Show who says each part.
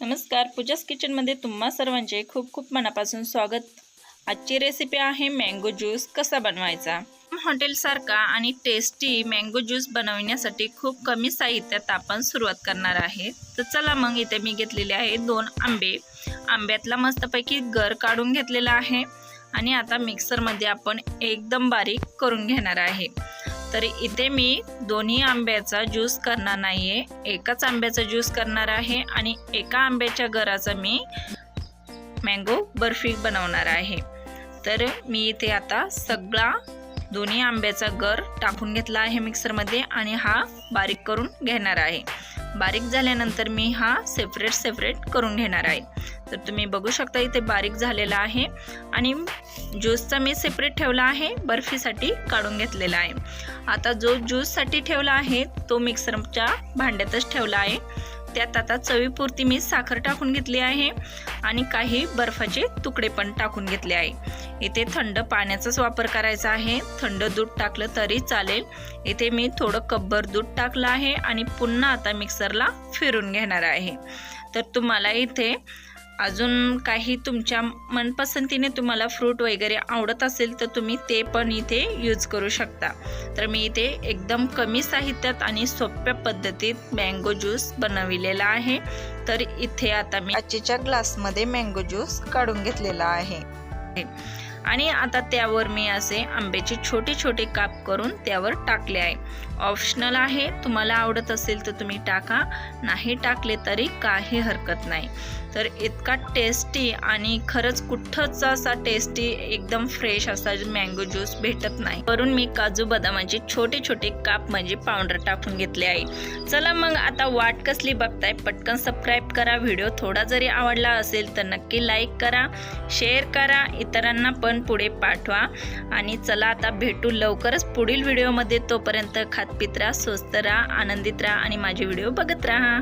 Speaker 1: नमस्कार पूजास किचनमध्ये तुम्हा सर्वांचे खूप खूप मनापासून स्वागत. आजची रेसिपी आहे मँगो ज्यूस कसा बनवायचा? हॉटेलसारखा आणि टेस्टी मँगो ज्यूस बनवण्यासाठी खूप कमी साहित्यात आपण सुरुवात करणार आहे. तर चला मग इथे मी घेतलेले आहे दोन आंबे. आंब्यातला मस्तपैकी गर काढून घेतलेला आहे. आणि आता मिक्सरमध्ये आपण एकदम बारीक करून घेणार आहे. तर इथे मी दोन्ही आंब्याचा ज्यूस करणार नाही आहे एकाच आंब्याचा ज्यूस करणार आहे आणि एका आंब्याच्या गराचा मी मँगो बर्फी बनवणार आहे. तर मी इथे आता सगळा दोन्ही आंब्याचा गर टाकून घेतला आहे मिक्सरमध्ये आणि हा बारीक करून घेणार आहे. बारीक झाल्यानंतर मी हा सेपरेट सेपरेट करून घेणार आहे. तर तुम्ही बघू शकता इथे बारीक झालेला आहे आणि ज्यूसचा मी सेपरेट ठेवला आहे बर्फीसाठी काढून घेतलेला आहे. आता जो ज्यूससाठी ठेवला आहे तो मिक्सरच्या भांड्यातच ठेवला आहे. त्यात आता चवीपुरती मी साखर टाकून घेतली आहे आणि काही बर्फाचे तुकडे पण टाकून घेतले आहे. इथे थंड पाण्याचाच वापर करायचा आहे. थंड दूध टाकलं तरी चालेल. इथे मी थोडं कब्बर दूध टाकलं आहे आणि पुन्हा आता मिक्सरला फिरून घेणार आहे. तर तुम्हाला इथे अजून काही तुमच्या मनपसंतीने तुम्हाला फ्रूट वगैरे आवडत असेल तर तुम्ही ते पण इथे यूज करू शकता. तर मी इथे एकदम कमी साहित्यात आणि सोप्या पद्धतीत मँगो ज्यूस बनविलेला आहे. तर इथे आता मी आजच्या ग्लासमध्ये मँगो ज्यूस काढून घेतलेला आहे. आणि आता त्यावर मी असे आंब्याचे छोटे छोटे काप करून त्यावर टाकले आहे. ऑप्शनल आहे. तुम्हाला आवडत असेल तर तुम्ही टाका. नाही टाकले तरी काही हरकत नाही. तर इतका टेस्टी आणि खरंच कुठंच असा टेस्टी एकदम फ्रेश असा मँगो ज्यूस भेटत नाही. वरून मी काजू बदामाचे छोटे छोटे काप म्हणजे पावडर टाकून घेतले आहे. चला मग आता वाट कसली बघताय पटकन सबस्क्राईब करा. व्हिडिओ थोडा जरी आवडला असेल तर नक्की लाईक करा शेअर करा. इतरांना पण पुढे पाठवा. आणि चला आता भेटू लवकरच पुढील व्हिडिओमध्ये. तोपर्यंत खातपित राहा स्वस्त राहा आनंदित राहा आणि माझे व्हिडिओ बघत राहा.